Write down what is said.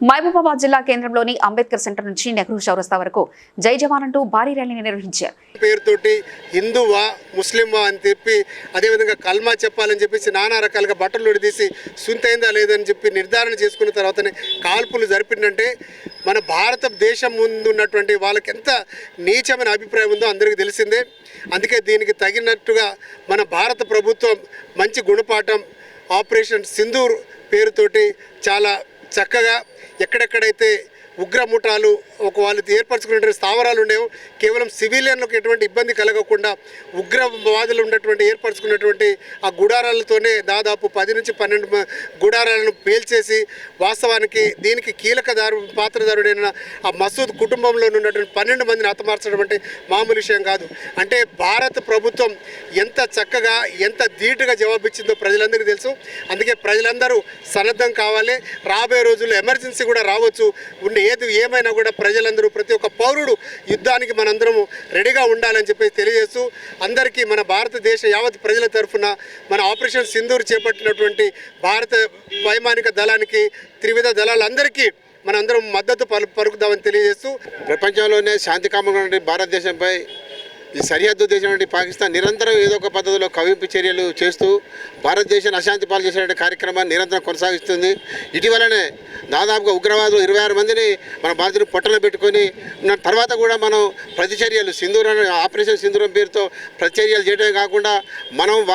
మహబూబాబాద్ జిల్లా కేంద్రంలోని అంబేద్కర్ సెంటర్ నుంచి నెహ్రూ చౌరస్తా వరకు జై జవాన్ అంటూ భారీ ర్యాలీని నిర్వహించారు. పేరుతోటి హిందువా ముస్లింవా అని చెప్పి అదేవిధంగా కల్మా చెప్పాలని చెప్పేసి నానా రకాలుగా బట్టలు విడదీసి సుంతైందా లేదని చెప్పి నిర్ధారణ చేసుకున్న తర్వాతనే కాల్పులు జరిపిందంటే మన భారతదేశం ముందు ఉన్నటువంటి వాళ్ళకి ఎంత నీచమైన అభిప్రాయం ఉందో అందరికీ తెలిసిందే. అందుకే దీనికి తగినట్టుగా మన భారత ప్రభుత్వం మంచి గుణపాఠం ఆపరేషన్ సింధూర్ పేరుతోటి చాలా చక్కగా ఎక్కడెక్కడైతే ఉగ్రముఠాలు ఒక వాళ్ళు ఏర్పరచుకున్నటువంటి స్థావరాలు ఉండేవి. కేవలం సివిలియన్లకు ఎటువంటి ఇబ్బంది కలగకుండా ఉగ్రవాదులు ఉన్నటువంటి ఏర్పరచుకున్నటువంటి ఆ గుడారాలతోనే దాదాపు పది నుంచి పన్నెండు మ- గుడారాలను పేల్చేసి వాస్తవానికి దీనికి కీలకదారు పాత్రదారుడైన ఆ మసూద్ కుటుంబంలో ఉన్నటువంటి పన్నెండు మందిని హతమార్చడం అంటే మామూలు విషయం కాదు. అంటే భారత ప్రభుత్వం ఎంత చక్కగా ఎంత ధీటుగా జవాబిచ్చిందో ప్రజలందరికీ తెలుసు. అందుకే ప్రజలందరూ సన్నద్ధం కావాలి. రాబోయే రోజుల్లో ఎమర్జెన్సీ కూడా రావచ్చు. ఉండే ఏది ఏమైనా కూడా ప్రజలందరూ ప్రతి ఒక్క పౌరుడు యుద్ధానికి మనందరము రెడీగా ఉండాలని చెప్పి తెలియజేస్తూ అందరికీ మన భారతదేశ యావత్ ప్రజల తరఫున మన ఆపరేషన్ సింధూర్ చేపట్టినటువంటి భారత వైమానిక దళానికి త్రివిధ దళాలందరికీ మనందరం మద్దతు పలు పలుకుదామని తెలియజేస్తూ ప్రపంచంలోనే శాంతికామంగా ఉండే భారతదేశంపై ఈ సరిహద్దు దేశం పాకిస్తాన్ నిరంతరం ఏదో ఒక పద్ధతిలో కవింపు చర్యలు చేస్తూ భారతదేశాన్ని అశాంతి పాలు చేసేటువంటి కార్యక్రమాన్ని నిరంతరం కొనసాగిస్తుంది. ఇటీవలనే దాదాపుగా ఉగ్రవాదులు ఇరవై ఆరు మందిని మన బాధితులు పొట్టలో పెట్టుకొని ఉన్న తర్వాత కూడా మనం ప్రతిచర్యలు సింధూరం ఆపరేషన్ సింధూరం పేరుతో ప్రతిచర్యలు చేయడమే కాకుండా మనం